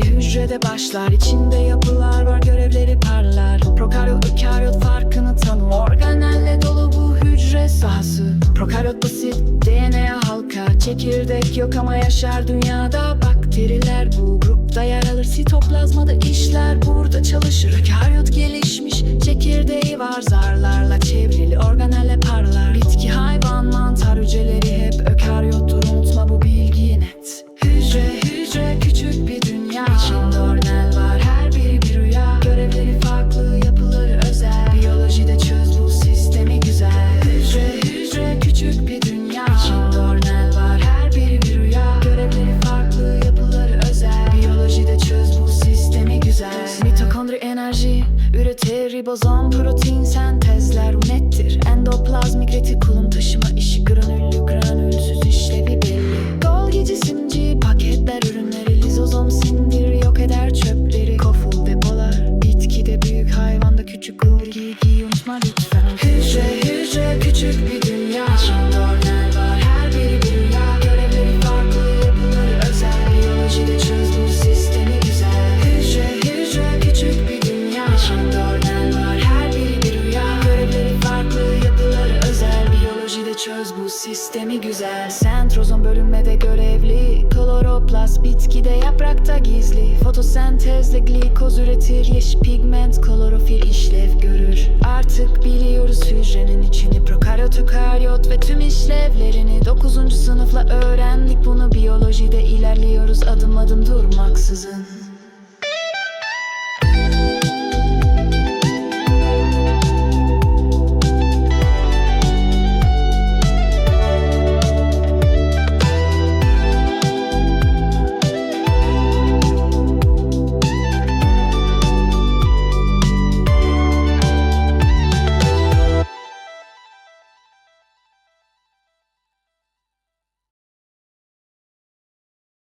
hücrede başlar. İçinde yapılar var görevleri parlar. Prokaryot ökaryot farkını tanı. Organelle dolu bu hücre sahası. Prokaryot basit DNA halka. Çekirdek yok ama yaşar dünyada. Bakteriler bu. Grupta yer alır Sitoplazmada işler burada çalışır. Ökaryot gelişmiş çekirdeği var Zarlarla çevrili enerji üretir ribozom protein sentezler bu nettir. Endoplazmik retikulum taşıma işi granüllü granülsüz sistemi güzel. Sentrozom bölünmede görevli. Kloroplast bitkide yaprakta gizli. Fotosentezle glikoz üretir. Yeşil pigment klorofil işlev görür. Artık biliyoruz hücrenin içini. Prokaryot, ökaryot ve tüm işlevlerini. 9. sınıfla öğrendik bunu. Biyolojide ilerliyoruz. Adım adım durmaksızın